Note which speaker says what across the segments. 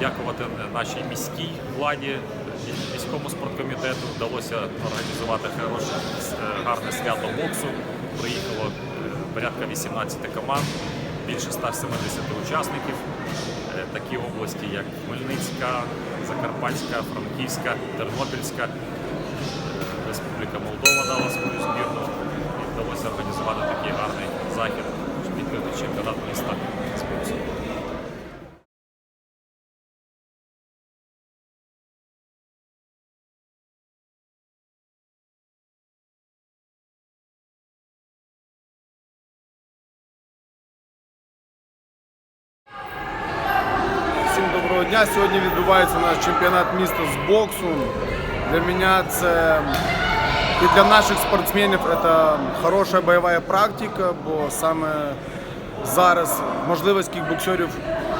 Speaker 1: подякувати нашій міській владі, міському спорткомітету. Вдалося організувати хороше, гарне свято боксу. Приїхало е, порядка 18 команд, більше 170 учасників. Е, Такі області, як Хмельницька, Закарпатська, Франківська, Тернопільська, е, Республіка Молдова дала свою збірну. І вдалося організувати такий гарний захід, відкритий чемпіонат міста з боксу.
Speaker 2: Всім дня. Сьогодні відбувається наш чемпіонат міста з боксу. Для мене це і для наших спортсменів це хороша бойова практика, бо саме зараз можливість кікбоксерів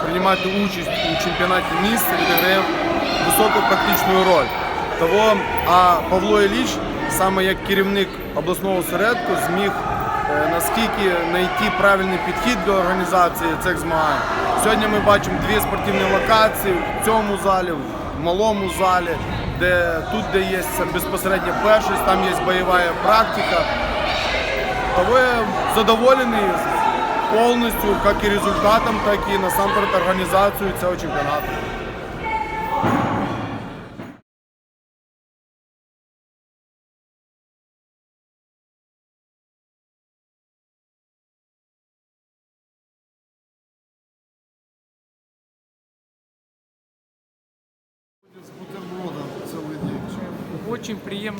Speaker 2: приймати участь у чемпіонаті міста відіграє високу практичну роль. Того, а Павло Ілліч, саме як керівник обласного осередку, зміг е, наскільки знайти правильний підхід до організації цих змагань. Сьогодні ми бачимо дві спортивні локації в цьому залі, в малому залі, де тут, де є безпосередньо першість, там є бойова практика. Того я задоволений повністю як і результатом, так і насамперед організацією цього чемпіонату.
Speaker 3: Очень прием-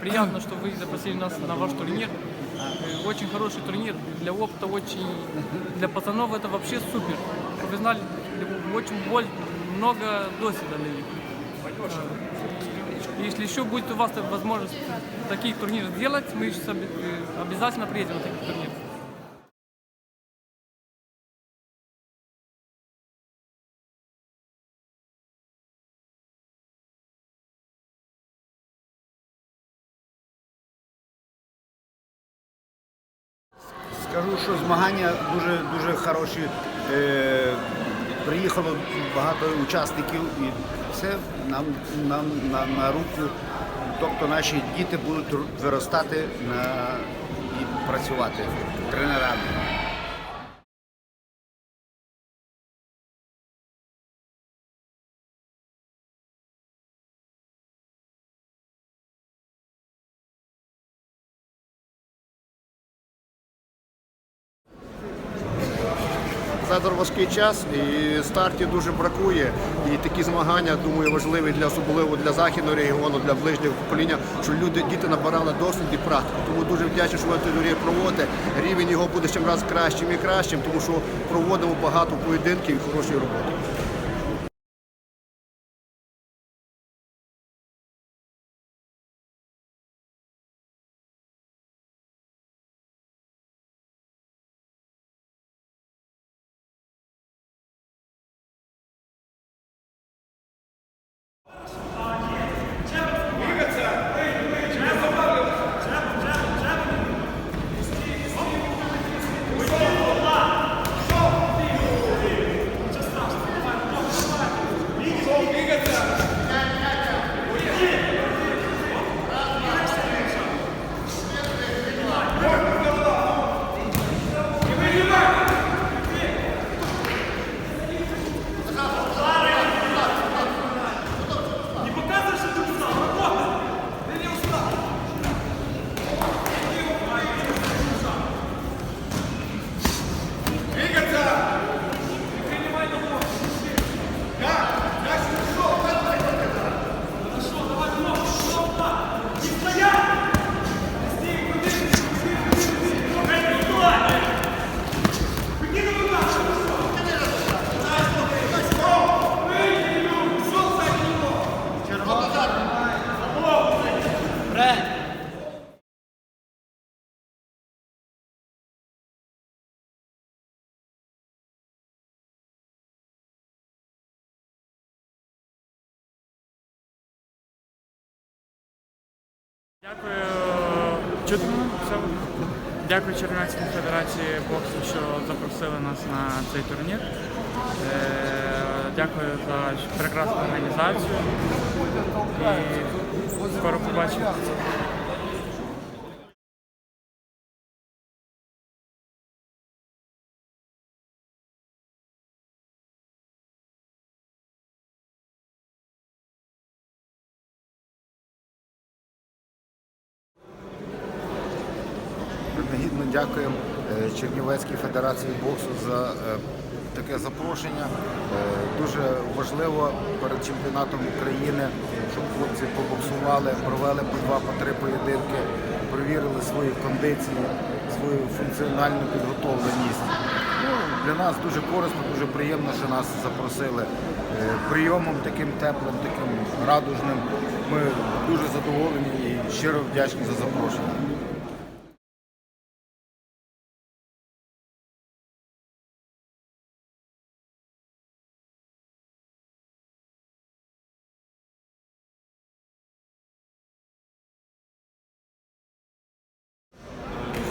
Speaker 3: приятно, что вы запросили нас на ваш турнир. Э, Очень хороший турнир. Для опыта очень... Для пацанов это вообще супер. Вы знали, очень боль, много досвида для них. Э, Если еще будет у вас возможность таких турниров делать, мы еще с- э, обязательно приедем на такие турниры.
Speaker 4: Скажу, що змагання дуже дуже хороші. Е, приїхало багато учасників і це нам, нам на, на руку. Тобто наші діти будуть виростати на, і працювати тренерами.
Speaker 5: Зараз важкий час і стартів дуже бракує. І такі змагання, думаю, важливі для особливо для західного регіону, для ближнього покоління, що люди діти набирали досвід і практику. Тому дуже вдячний, що ви турнір проводите. Рівень його буде ще раз кращим і кращим, тому що проводимо багато поєдинків і хорошої роботи.
Speaker 3: Дякую. Чути?
Speaker 6: Дякую Чернівецькій федерації боксу, що запросили нас на цей турнір. Е, Дякую за прекрасну організацію. І скоро побачимо.
Speaker 4: Принагідно дякуємо е, Чернівецькій федерації боксу за е, таке запрошення. Е, Дуже важливо перед чемпіонатом України, щоб хлопці побоксували, провели по два, по три поєдинки, перевірили свої кондиції, свою функціональну підготовленість. Ну, для нас дуже корисно, дуже приємно, що нас запросили е, прийомом таким теплим, таким радужним. Ми дуже задоволені і щиро вдячні за запрошення.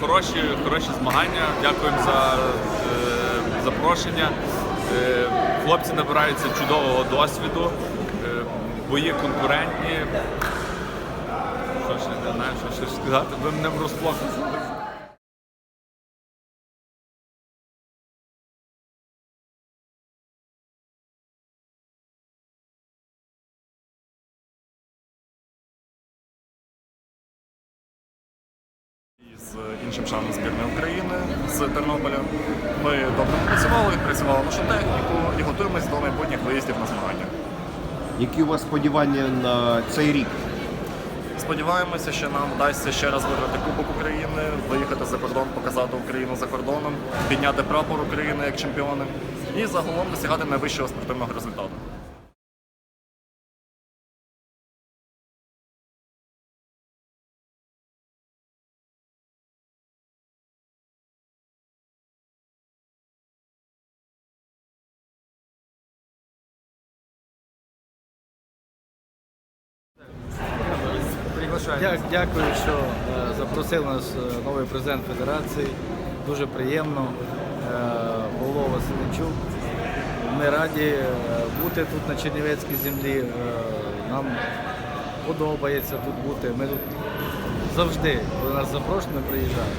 Speaker 7: Хороші, хороші змагання. Дякуємо за е, запрошення. Е, хлопці набираються чудового досвіду, е, бої конкурентні. Що ще не знаю, що ще сказати. Ви мене врозплох.
Speaker 8: З іншим членом збірної України з Тернополя. Ми добре працювали, працювали нашу техніку і готуємося до майбутніх виїздів на змагання.
Speaker 9: Які у вас сподівання на цей рік?
Speaker 8: Сподіваємося, що нам вдасться ще раз виграти Кубок України, виїхати за кордон, показати Україну за кордоном, підняти прапор України як чемпіони і загалом досягати найвищого спортивного результату.
Speaker 10: Дя- Дякую, що е, запросив нас е, новий президент Федерації. Дуже приємно. Е, Павло. Ми раді е, бути тут на Чернівецькій землі. Нам подобається тут бути. Ми тут завжди, коли нас запрошено, приїжджаємо.